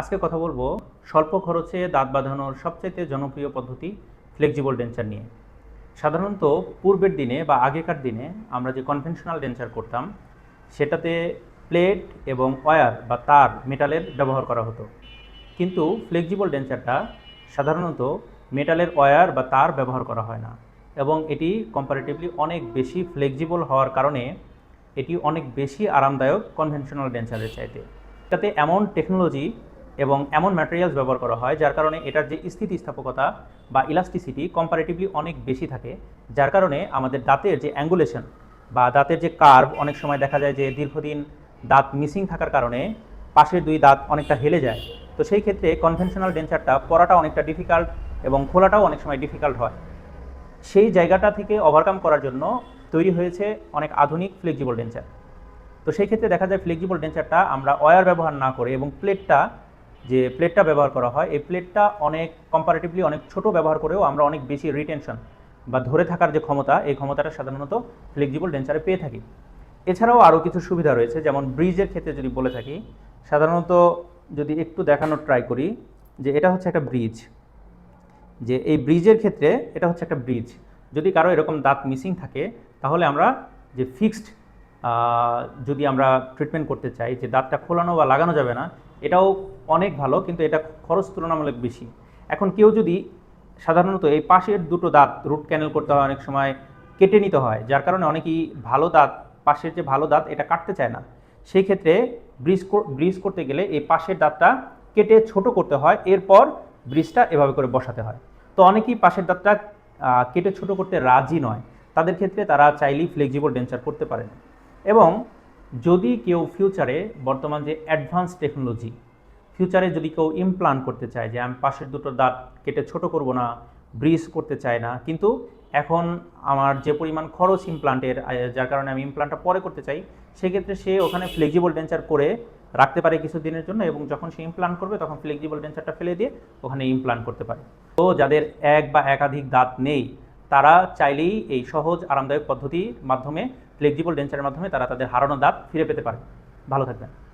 আজকে কথা বলব স্বল্প খরচে দাঁত বাঁধানোর সবচাইতে জনপ্রিয় পদ্ধতি ফ্লেক্সিবল ডেঞ্চার নিয়ে। সাধারণত পূর্বের দিনে বা আগেকার দিনে আমরা যে কনভেনশনাল ডেঞ্চার করতাম, সেটাতে প্লেট এবং ওয়্যার বা তার মেটালের ব্যবহার করা হতো। কিন্তু ফ্লেক্সিবল ডেঞ্চারটা সাধারণত মেটালের ওয়্যার বা তার ব্যবহার করা হয় না এবং এটি কম্পারেটিভলি অনেক বেশি ফ্লেক্সিবল হওয়ার কারণে এটি অনেক বেশি আরামদায়ক কনভেনশনাল ডেঞ্চারের চাইতে। এটাতে এমন টেকনোলজি এবং এমন ম্যাটেরিয়ালস ব্যবহার করা হয় যার কারণে এটার যে স্থিতিস্থাপকতা বা ইলাস্টিসিটি কম্পারেটিভলি অনেক বেশি থাকে, যার কারণে আমাদের দাঁতের যে অ্যাঙ্গুলেশন বা দাঁতের যে কার্ভ অনেক সময় দেখা যায় যে দীর্ঘদিন দাঁত মিসিং থাকার কারণে পাশের দুই দাঁত অনেকটা হেলে যায়। তো সেই ক্ষেত্রে কনভেনশনাল ডেঞ্চারটা পরাটা অনেকটা ডিফিকাল্ট এবং খোলাটাও অনেক সময় ডিফিকাল্ট হয়। সেই জায়গাটা থেকে ওভারকাম করার জন্য তৈরি হয়েছে অনেক আধুনিক ফ্লেক্সিবল ডেঞ্চার তো সেই ক্ষেত্রে দেখা যায় ফ্লেক্সিবল ডেঞ্চারটা আমরা ওয়্যার ব্যবহার না করে এবং প্লেটটা যে প্লেটটা ব্যবহার করা হয়, এই প্লেটটা অনেক কম্পারেটিভলি অনেক ছোট ব্যবহার করেও আমরা অনেক বেশি রিটেনশন বা ধরে থাকার যে ক্ষমতা, এই ক্ষমতাটা সাধারণত ফ্লেক্সিবল ডেঞ্চারে পেয়ে থাকি। এছাড়াও আরও কিছু সুবিধা রয়েছে, যেমন ব্রিজের ক্ষেত্রে যদি বলে থাকি, সাধারণত যদি একটু দেখানোর ট্রাই করি, যে এটা হচ্ছে একটা ব্রিজ যে এই ব্রিজের ক্ষেত্রে এটা হচ্ছে একটা ব্রিজ যদি কারও এরকম দাঁত মিসিং থাকে, তাহলে আমরা যে ফিক্সড যদি আমরা ট্রিটমেন্ট করতে চাই, যে দাঁতটা খোলানো বা লাগানো যাবে না এটাও অনেক ভালো, কিন্তু এটা খরচ তুলনামূলক বেশি। এখন কেউ যদি সাধারণত এই পাশের দুটো দাঁত রুট ক্যানেল করতে হয়, অনেক সময় কেটে নিতে হয়, যার কারণে অনেকেই ভালো দাঁত, পাশের যে ভালো দাঁত, এটা কাটতে চায় না। সেই ক্ষেত্রে ব্রিজ ব্রিজ করতে গেলে এই পাশের দাঁতটা কেটে ছোট করতে হয়, এরপর ব্রিজটা এভাবে করে বসাতে হয়। তো অনেকেই পাশের দাঁতটা কেটে ছোট করতে রাজি নয়। তাদের ক্ষেত্রে তারা চাইলেই ফ্লেক্সিবল ডেঞ্চার করতে পারেন। এবং যদি কেউ ফিউচারে বর্তমান যে অ্যাডভান্স টেকনোলজি ফিউচারে যদি কেউ ইমপ্লান্ট করতে চায় যে আমি পাশের দুটো দাঁত কেটে ছোট করব না ব্রিজ করতে চায় না, কিন্তু এখন আমার যে পরিমাণ খরচ ইমপ্লান্টের যার কারণে আমি ইমপ্লান্টটা পরে করতে চাই, সেক্ষেত্রে সে ওখানে ফ্লেক্সিবল ডেঞ্চার করে রাখতে পারে কিছু দিনের জন্য এবং যখন সে ইমপ্লান্ট করবে তখন ফ্লেক্সিবল ডেঞ্চারটা ফেলে দিয়ে ওখানে ইমপ্লান্ট করতে পারে। তো যাদের এক বা একাধিক দাঁত নেই, তারা চাইলেই এই সহজ, আরামদায়ক পদ্ধতির মাধ্যমে ফ্লেক্সিবল ডেঞ্চারের মাধ্যমে তারা তাদের হারানো দাঁত ফিরে পেতে পারে। ভালো থাকবেন।